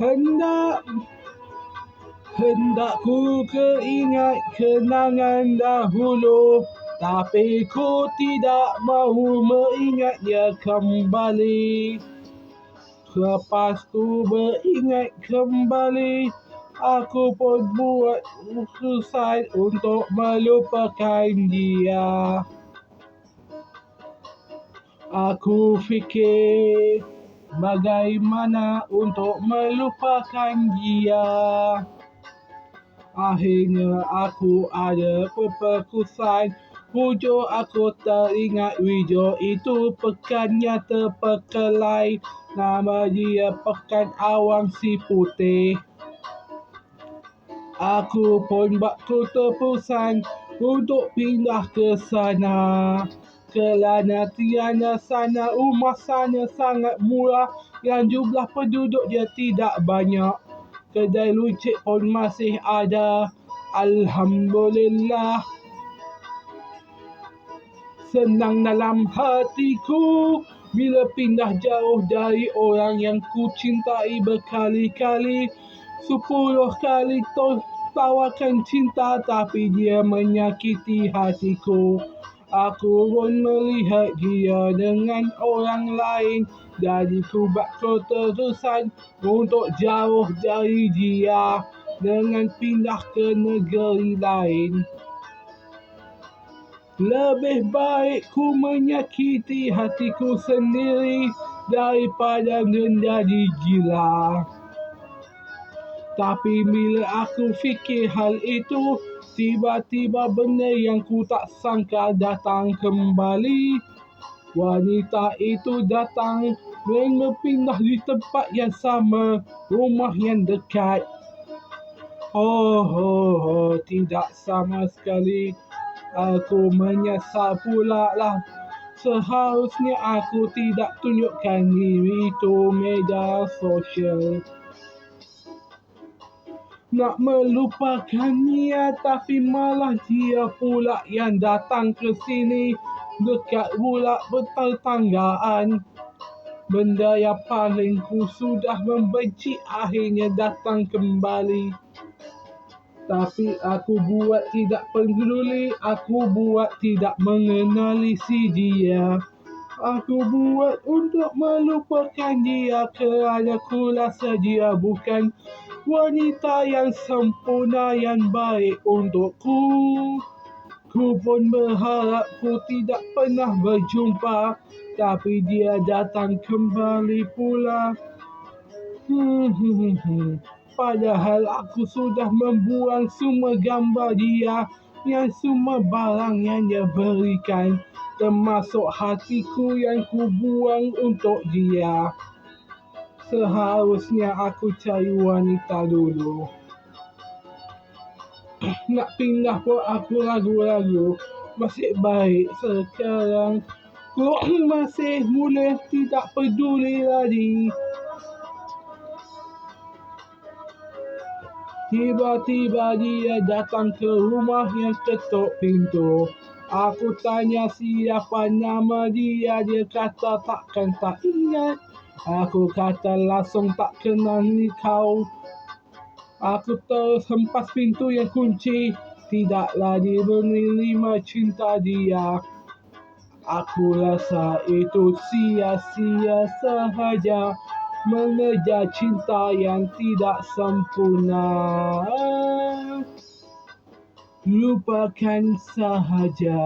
Hendak Hendak ku keingat kenangan dahulu Tapi ku tidak mahu mengingatnya kembali. Lepas ku beringat kembali Aku pun buat keputusan untuk melupakan dia. Aku fikir bagaimana untuk melupakan dia? Akhirnya aku ada keputusan Hujung aku teringat video itu pekannya terpekelai Nama dia pekan awang si putih. Aku pun buat keputusan untuk pindah ke sana Kerana tiada sana rumah sana sangat murah Yang jumlah penduduk dia tidak banyak. Kedai lucik pun masih ada. Alhamdulillah. Senang dalam hatiku Bila pindah jauh dari orang yang ku cintai berkali-kali. Sepuluh kali tawarkan cinta Tapi dia menyakiti hatiku Aku pun melihat dia dengan orang lain. Jadi ku buat keputusan untuk jauh dari dia Dengan pindah ke negeri lain. Lebih baik ku menyakiti hatiku sendiri Daripada menjadi gila Tapi bila aku fikir hal itu Tiba-tiba benda yang ku tak sangka datang kembali Wanita itu datang dan berpindah di tempat yang sama Rumah yang dekat Oh, oh, oh, tidak sama sekali Aku menyesal pula lah. Seharusnya aku tidak tunjukkan diri itu media sosial. Nak melupakannya tapi malah dia pula yang datang ke sini dekat pula bertetanggaan. Benda yang paling ku sudah membenci akhirnya datang kembali. Tapi aku buat tidak peduli, aku buat tidak mengenali si dia. Aku buat untuk melupakan dia kerana ku rasa dia bukan wanita yang sempurna yang baik untukku. Ku pun berharap ku tidak pernah berjumpa tapi dia datang kembali pula. Padahal aku sudah membuang semua gambar dia yang semua barang yang dia berikan termasuk hatiku yang ku buang untuk dia. Seharusnya aku cari wanita dulu. Nak pindah pun aku ragu-ragu. Masih baik sekarang. Ku masih mula tidak peduli lagi. Tiba-tiba dia datang ke rumah yang ketuk pintu. Aku tanya siapa nama dia, dia kata takkan tak ingat. Aku kata langsung tak kenal ni kau. Aku terus hempas pintu yang kunci. Tidaklah dia menerima cinta dia. Aku rasa itu sia-sia sahaja mengejar cinta yang tidak sempurna. Lupakan sahaja.